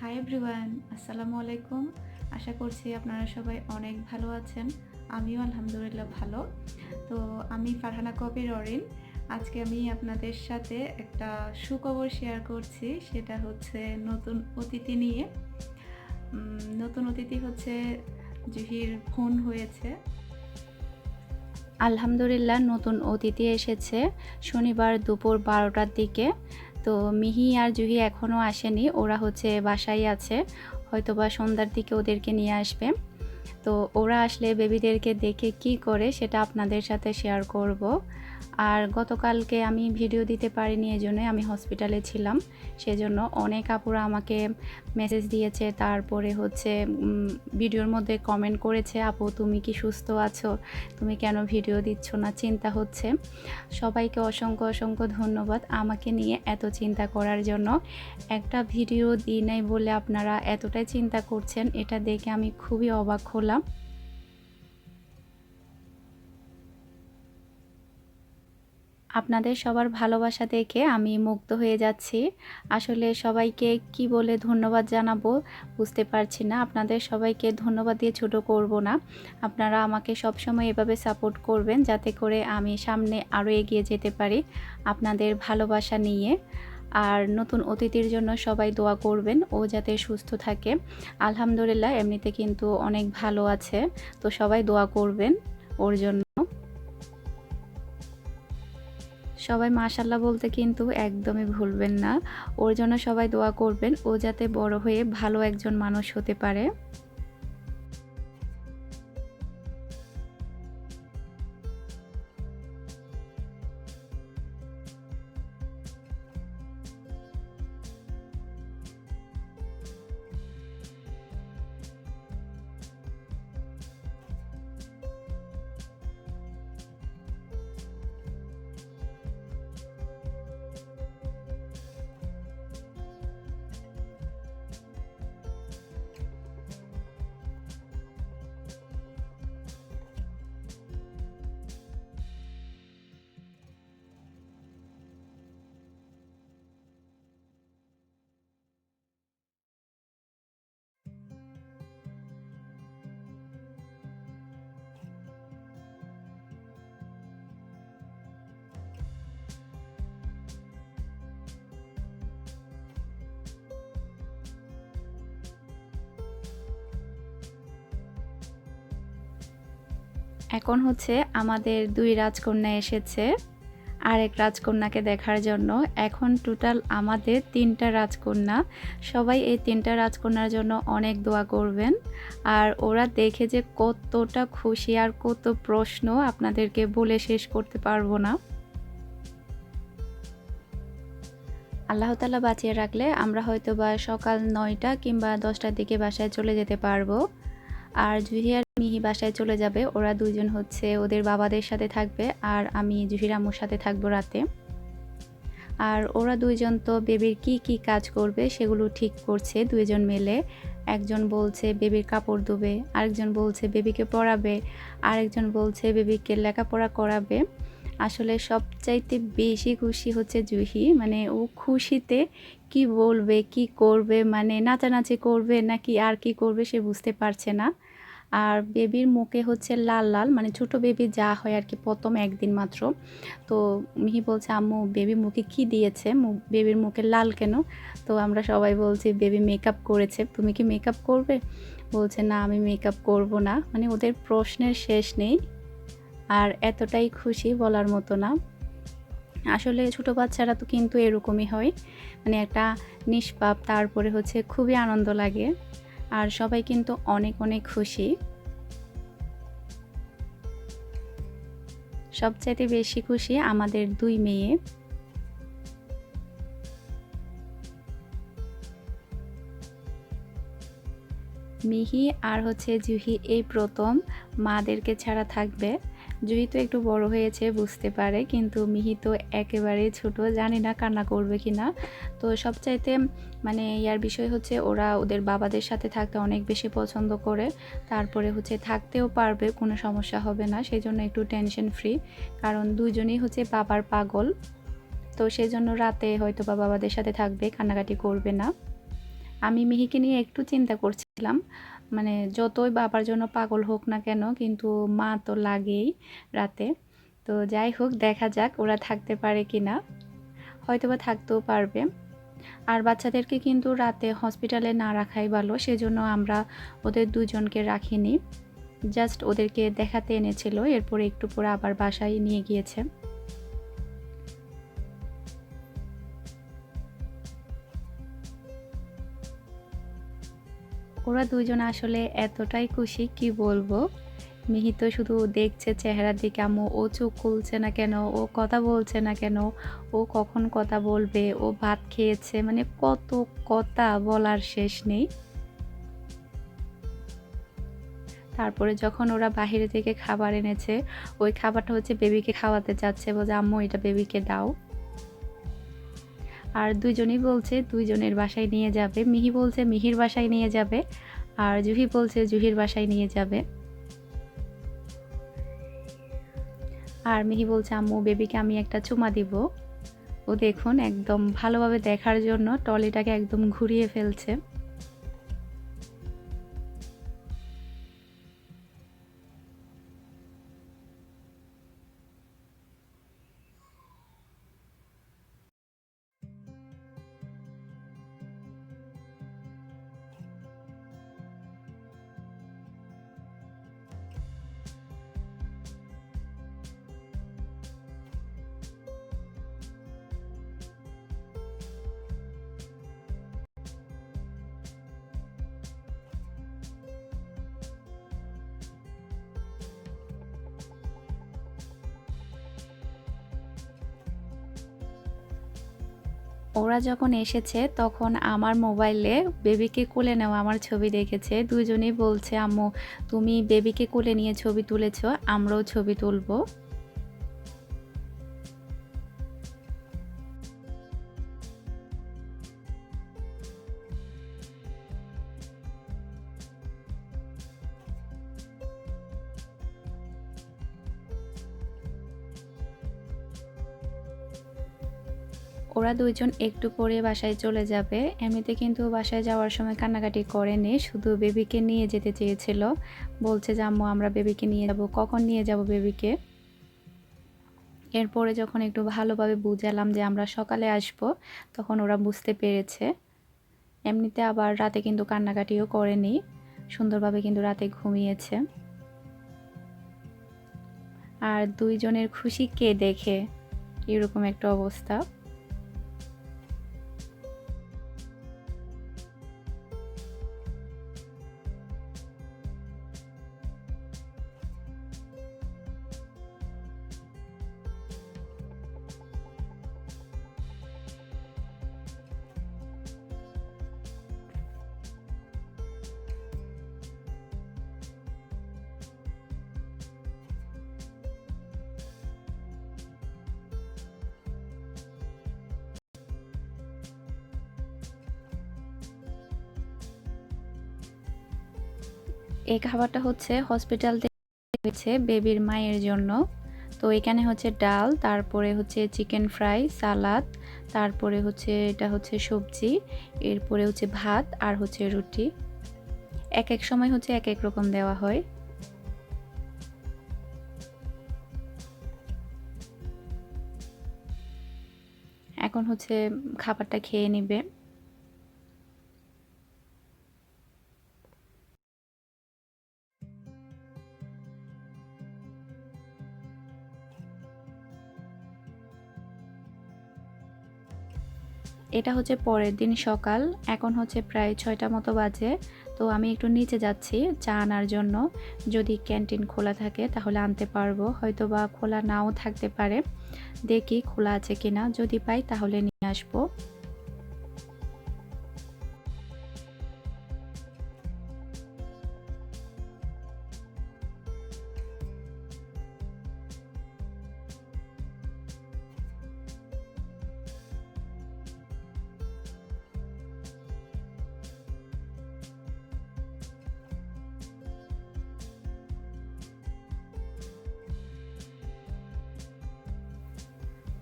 Hi everyone আসসালামু আলাইকুম। আশা করছি আপনারা সবাই অনেক ভালো আছেন। আমিও আলহামদুলিল্লাহ ভালো। তো আমি ফারহানা কবির অরিন। আজকে আমি আপনাদের সাথে একটা সুখবর শেয়ার করছি, সেটা হচ্ছে নতুন অতিথি নিয়ে। নতুন অতিথি হচ্ছে জুহির ফোন হয়েছে। আলহামদুলিল্লাহ, নতুন অতিথি এসেছে। শনিবার দুপুর বারোটার দিকে। তো মিহি আর জুহি এখনও আসেনি, ওরা হচ্ছে বাসায় আছে, হয়তোবা সন্ধ্যার দিকে ওদেরকে নিয়ে আসবে। তো ওরা আসলে বেবিদেরকে দেখে কি করে সেটা আপনাদের সাথে শেয়ার করব। আর গতকালকে আমি ভিডিও দিতে পারিনি এজন্য আমি হসপিটালে ছিলাম। সেজন্য অনেক আপুরা আমাকে মেসেজ দিয়েছে, তারপরে হচ্ছে ভিডিওর মধ্যে কমেন্ট করেছে, আপু, তুমি কি সুস্থ আছো? তুমি কেন ভিডিও দিচ্ছ না? চিন্তা হচ্ছে। সবাইকে অসংখ্য অসংখ্য ধন্যবাদ আমাকে নিয়ে এত চিন্তা করার জন্য। একটা ভিডিও দিই নাই বলে আপনারা এতটাই চিন্তা করছেন, এটা দেখে আমি খুবই অবাক হলাম। আপনাদের সবার ভালোবাসা দেখে আমি মুগ্ধ হয়ে যাচ্ছি। আসলে সবাইকে কি বলে ধন্যবাদ জানাব বুঝতে পারছি না। আপনাদের সবাইকে ধন্যবাদ দিয়ে ছোট করব না। আপনারা আমাকে সবসময় এভাবে সাপোর্ট করবেন যাতে করে আমি সামনে আরও এগিয়ে যেতে পারি আপনাদের ভালোবাসা নিয়ে। আর নতুন অতিথির জন্য সবাই দোয়া করবেন, ও যাতে সুস্থ থাকে। আলহামদুলিল্লাহ, এমনিতে কিন্তু অনেক ভালো আছে। তো সবাই দোয়া করবেন ওর জন্য। সবাই মাশাল্লাহ বলতে কিন্তু একদমই ভুলবেন না। ওর জন্য সবাই দোয়া করবেন। ও যাতে বড় হয়ে ভালো একজন মানুষ হতে পারে। এখন হচ্ছে আমাদের দুই রাজকন্যা এসেছে, আরেক রাজকন্যাকে দেখার জন্য। এখন টোটাল আমাদের তিনটা রাজকন্যা। সবাই এই তিনটা রাজকন্যার জন্য অনেক দোয়া করবেন। আর ওরা দেখে যে কতটা খুশি আর কত প্রশ্ন আপনাদেরকে বলে শেষ করতে পারব না। আল্লাহ তালা বাঁচিয়ে রাখলে আমরা হয়তো বা সকাল নয়টা কিংবা দশটার দিকে বাসায় চলে যেতে পারব। আর জুহি আর মিহি বাসায় চলে যাবে। ওরা দুজন হচ্ছে ওদের বাবাদের সাথে থাকবে আর আমি জুহির আম্মুর সাথে থাকব রাতে। আর ওরা দুইজন তো বেবির কি কি কাজ করবে সেগুলো ঠিক করছে দুইজন মিলে। একজন বলছে বেবির কাপড় ধোবে, আরেকজন বলছে বেবিকে পড়াবে, আরেকজন বলছে বেবিকে লেখাপড়া করাবে। আসলে সবচাইতে বেশি খুশি হচ্ছে জুহি। মানে ও খুশিতে কি বলবে, কি করবে মানে নাচানাচি করবে নাকি আর কি করবে সে বুঝতে পারছে না। আর বেবির মুখে হচ্ছে লাল লাল মানে ছোট বেবি যা হয় আর কি প্রথম একদিন মাত্র। তো মিহি বলছে, আম্মু, বেবি মুখে কি দিয়েছে? বেবির মুখে লাল কেন? তো আমরা সবাই বলছি, বেবি মেকআপ করেছে। তুমি কি মেকআপ করবে? বলছে, না, আমি মেকআপ করব না। মানে ওদের প্রশ্নের শেষ নেই। আর এতটাই খুশি বলার মতো না। আসলে ছোট বাচ্চারা তো কিন্তু এরকমই হয়। মানে একটা নিষ্পাপ, তারপরে হচ্ছে খুবই আনন্দ লাগে। আর সবাই কিন্তু অনেক অনেক খুশি। সবচাইতে বেশি খুশি আমাদের দুই মেয়ে। মিহি আর হচ্ছে জুহি এই প্রথম। মাদেরকে ছাড়া থাকবে। জুহি তো একটু বড় হয়েছে, বুঝতে পারে, কিন্তু মিহি তো একেবারে ছোট, জানি না কান্না করবে কি না তো সবচাইতে মানে ইয়ার বিষয় হচ্ছে ওরা ওদের বাবাদের সাথে থাকতে অনেক বেশি পছন্দ করে। তারপরে হচ্ছে থাকতেও পারবে, কোনো সমস্যা হবে না সেই জন্য একটু টেনশন ফ্রি কারণ দুজনেই হচ্ছে বাবার পাগল। তো সেই জন্য রাতে হয়তো বা বাবাদের সাথে থাকবে, কান্নাকাটি করবে না। আমি মিহিকে নিয়ে একটু চিন্তা করছিলাম। মানে যতই বাবার জন্য পাগল হোক না কেন, কিন্তু মা তো লাগেই রাতে। তো যাই হোক, দেখা যাক ওরা থাকতে পারে কি না হয়তো বা থাকতেও পারবে। আর বাচ্চাদেরকে কিন্তু রাতে হসপিটালে না রাখাই ভালো, সেজন্য আমরা ওদের দুজনকে রাখিনি। জাস্ট ওদেরকে দেখাতে এনেছিল, এরপরে একটু পরে আবার বাসায় নিয়ে গিয়েছে। ওরা দুজন আসলে এতটাই খুশি, কি বলব? মিহি তো শুধু দেখছে চেহারার দিকে, আম্মু ও চোখ খুলছে না কেন, ও কথা বলছে না কেন, ও কখন কথা বলবে, ও ভাত খেয়েছে মানে কত কথা বলার শেষ নেই। তারপরে যখন ওরা বাইরে থেকে খাবার এনেছে, ওই খাবারটা হচ্ছে বেবিকে খাওয়াতে চাচ্ছে বলছে, আম্মু, এটা বেবিকে দাও। আর দুজনই বলছে, দুইজনের বাসায় নিয়ে যাবে। মিহি বলছে, মিহির বাসায় নিয়ে যাবে। আর জুহি বলছে, জুহির বাসায় নিয়ে যাবে। আর মিহি বলছে, আম্মু বেবিকে আমি একটা চুমা দিব। ও দেখুন একদম ভালোভাবে দেখার জন্য টলিটাকে একদম ঘুরিয়ে ফেলছে। ওরা যখন এসেছে, তখন আমার মোবাইলে বেবিকে কোলে নেওয়া আমার ছবি দেখেছে। দুজনেই বলছে, আম্মু, তুমি বেবিকে কোলে নিয়ে ছবি তুলেছ, আমরাও ছবি তুলবো। ওরা দুইজন একটু পরে বাসায় চলে যাবে। এমনিতে কিন্তু বাসায় যাওয়ার সময় কান্নাকাটি করেনি, শুধু বেবিকে নিয়ে যেতে চেয়েছিল। বলছে যে, আম্মু, আমরা বেবিকে নিয়ে যাব। কখন নিয়ে যাব বেবিকে? এরপরে যখন একটু ভালোভাবে বুঝালাম যে, আমরা সকালে আসব, তখন ওরা বুঝতে পেরেছে। এমনিতে আবার রাতে কিন্তু কান্নাকাটিও করেনি, সুন্দরভাবে কিন্তু রাতে ঘুমিয়েছে। আর দুইজনের খুশি কে দেখে? এরকম একটা অবস্থা। এই খাবারটা হচ্ছে হসপিটাল থেকে বেবির মায়ের জন্য। তো এখানে হচ্ছে ডাল, তারপরে হচ্ছে চিকেন ফ্রাই, সালাদ, তারপরে হচ্ছে, এটা হচ্ছে সবজি, এরপরে হচ্ছে ভাত আর হচ্ছে রুটি। এক এক সময় হচ্ছে এক এক রকম দেওয়া হয়। এখন হচ্ছে খাবারটা খেয়ে নিবে। এটা হচ্ছে পরের দিন সকাল, এখন হচ্ছে প্রায় ছয়টা মতো বাজে, তো আমি একটু নিচে যাচ্ছি চা আনার জন্য। যদি ক্যান্টিন খোলা থাকে তাহলে আনতে পারব হয়তো বা খোলা নাও থাকতে পারে। দেখি খোলা আছে কিনা, যদি পাই তাহলে নিয়ে আসব।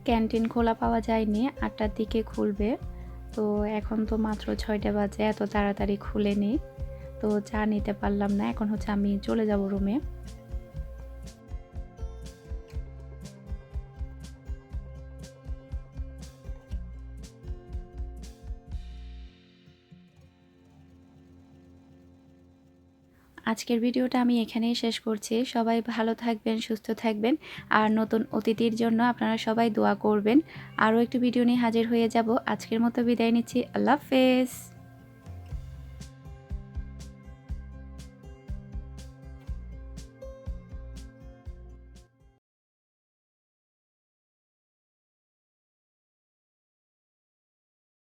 ক্যান্টিন খোলা পাওয়া যায়নি, আটটার দিকে খুলবে। তো এখন তো মাত্র ছয়টা বাজে, এত তাড়াতাড়ি খুলে খুলেনি। তো চা নিতে পারলাম না, এখন হচ্ছে আমি চলে যাব রুমে আজকের ভিডিওটা আমি এখানেই শেষ করছি। সবাই ভালো থাকবেন, সুস্থ থাকবেন। আর নতুন অতিথির জন্য আপনারা সবাই দোয়া করবেন। আরও একটি ভিডিও নিয়ে হাজির হয়ে যাব। আজকের মতো বিদায় নিচ্ছি। আল্লাহ হাফেজ।